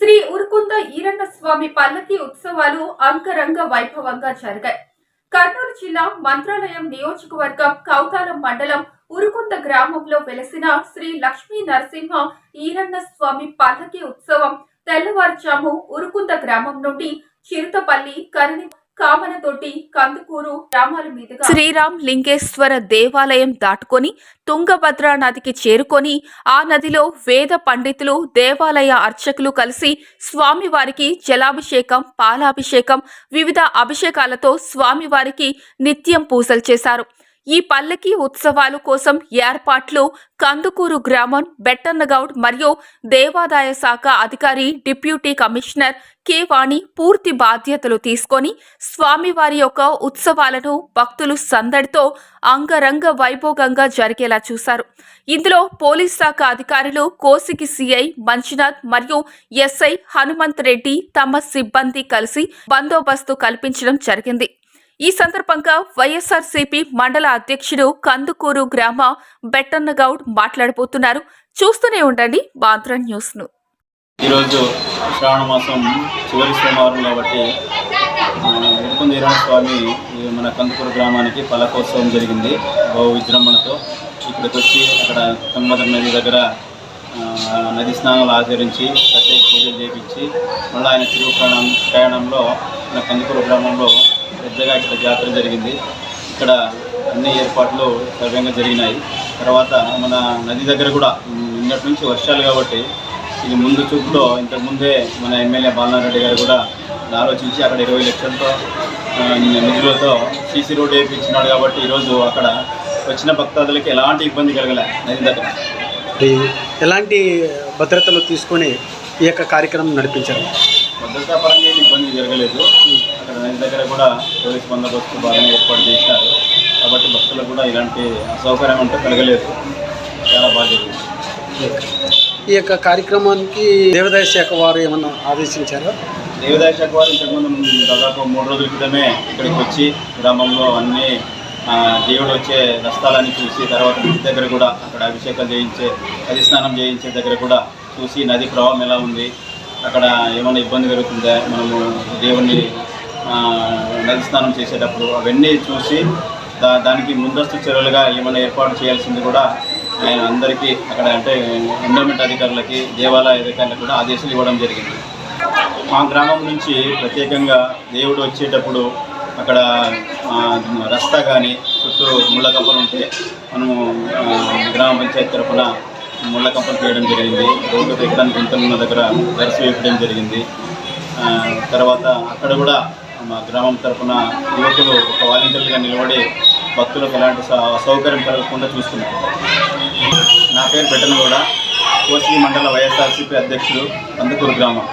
శ్రీ ఉరుకుంద ఈరన్న స్వామి పల్లకి ఉత్సవాలు అంగరంగ వైభవంగా జరిగాయి. కర్నూలు జిల్లా మంత్రాలయం నియోజకవర్గం కౌతాలం మండలం ఉరుకుంద గ్రామంలో వెలసిన శ్రీ లక్ష్మీ నరసింహ ఈరన్న స్వామి పల్లకి ఉత్సవం తెల్లవారుజాము ఉరుకుంద గ్రామం నుండి చిరుతపల్లి కరణి కామనతోటి కందుకూరు గ్రామాల మీదుగా శ్రీరామ్ లింగేశ్వర దేవాలయం దాటుకొని తుంగభద్ర నదికి చేరుకొని ఆ నదిలో వేద పండితులు దేవాలయ అర్చకులు కలిసి స్వామివారికి జలాభిషేకం పాలాభిషేకం వివిధ అభిషేకాలతో స్వామివారికి నిత్యం పూజలు చేశారు. ఈ పల్లకి ఉత్సవాలు కోసం ఏర్పాట్లు కందుకూరు గ్రామం బెట్టన్నగౌడ్ మరియు దేవాదాయ శాఖ అధికారి డిప్యూటీ కమిషనర్ కె వాణి పూర్తి బాధ్యతలు తీసుకొని స్వామివారి యొక్క ఉత్సవాలను భక్తులు సందడితో అంగరంగ వైభోగంగా జరిగేలా చూశారు. ఇందులో పోలీస్ శాఖ అధికారులు కోసికి సిఐ మంజునాథ్ మరియు ఎస్ఐ హనుమంత్ రెడ్డి తమ సిబ్బంది కలిసి బందోబస్తు కల్పించడం జరిగింది. ఈ సందర్భంగా వైఎస్ఆర్సీపీ మండల అధ్యక్షుడు కందుకూరు గ్రామ బెట్టన్నగౌడ్ మాట్లాడబోతున్నారు. చూస్తూనే ఉండండి బాంధ్ర న్యూస్ను ఈరోజు శ్రావణ మాసం చివరి సోమవారం కాబట్టి ఉడుకుంది స్వామి మన కందుకూరు గ్రామానికి పలకోత్సవం జరిగింది. బహు విజృంభణతో ఇక్కడికి వచ్చి అక్కడ తుంగభద్ర నది దగ్గర నది స్నానాలు ఆచరించి ప్రత్యేక పూజలు చేపించి మళ్ళీ ఆయన తిరుగు ప్రయాణం ప్రయాణంలో మన కందుకూరు గ్రామంలో పెద్దగా ఇక్కడ జాతర జరిగింది. ఇక్కడ అన్ని ఏర్పాట్లు సవ్యంగా జరిగినాయి. తర్వాత మన నది దగ్గర కూడా ఉమ్, నిన్నటి నుంచి వర్షాలు కాబట్టి ఇది ముందు చూపులో ఇంతకు ముందే మన ఎమ్మెల్యే బాలనారెడ్డి గారు కూడా ఆలోచించి అక్కడ ఇరవై లక్షలతో నిధులతో సీసీ రోడ్ వేయించినాడు కాబట్టి ఈరోజు అక్కడ వచ్చిన భక్తాదులకి ఎలాంటి ఇబ్బంది కలగలే నది దగ్గర. ఎలాంటి భద్రతలు తీసుకొని ఈ యొక్క కార్యక్రమం నడిపించారు? భద్రతా పరంగా ఏమి ఇబ్బంది జరగలేదు. అక్కడ నది దగ్గర కూడా పోలీస్ బందోబస్తు బాగానే ఏర్పాటు చేశారు. కాబట్టి భక్తులకు కూడా ఇలాంటి అసౌకర్యం అంటూ కలగలేదు. చాలా బాగా జరిగింది. ఈ యొక్క కార్యక్రమానికి దేవాదాయ శాఖ వారు ఏమన్నా ఆదేశించారా? దేవదాయ శాఖ వారు ఇంతకుముందు దాదాపు మూడు రోజుల క్రితమే ఇక్కడికి వచ్చి గ్రామంలో అన్ని దేవుడు వచ్చే రస్తాలన్నీ చూసి తర్వాత నది దగ్గర కూడా అక్కడ అభిషేకం చేయించే నది స్నానం చేయించే దగ్గర కూడా చూసి నది ప్రవాహం ఎలా ఉంది అక్కడ ఏమైనా ఇబ్బంది కలుగుతుందా మనము దేవుణ్ణి ఆ, నది స్నానం చేసేటప్పుడు అవన్నీ చూసి దా దానికి ముందస్తు చర్యలుగా ఏమైనా ఏర్పాటు చేయాల్సింది కూడా ఆయన అందరికీ అక్కడ అంటే ఎండోమెంట్ అధికారులకి దేవాలయ అధికారులకు కూడా ఆదేశాలు ఇవ్వడం జరిగింది. మా గ్రామం నుంచి ప్రత్యేకంగా దేవుడు వచ్చేటప్పుడు అక్కడ రస్తా కానీ చుట్టూ ముళ్ళ కప్పలు ఉంటే మనము గ్రామ పంచాయతీ తరఫున ముళ్ళ కంపలు చేయడం జరిగింది. రోడ్డు ఎక్కడానికి గుంతలు ఉన్న దగ్గర దర్శనం వేయడం జరిగింది. తర్వాత అక్కడ కూడా మా గ్రామం తరఫున యువకులు ఒక వాలంటీర్లుగా నిలబడి భక్తులకు ఎలాంటి అసౌకర్యం కలగకుండా చూస్తున్నారు. నా పేరు పెట్టను కూడా కోసి మండల వైఎస్ఆర్సీపీ అధ్యక్షుడు కందుకూరు గ్రామం.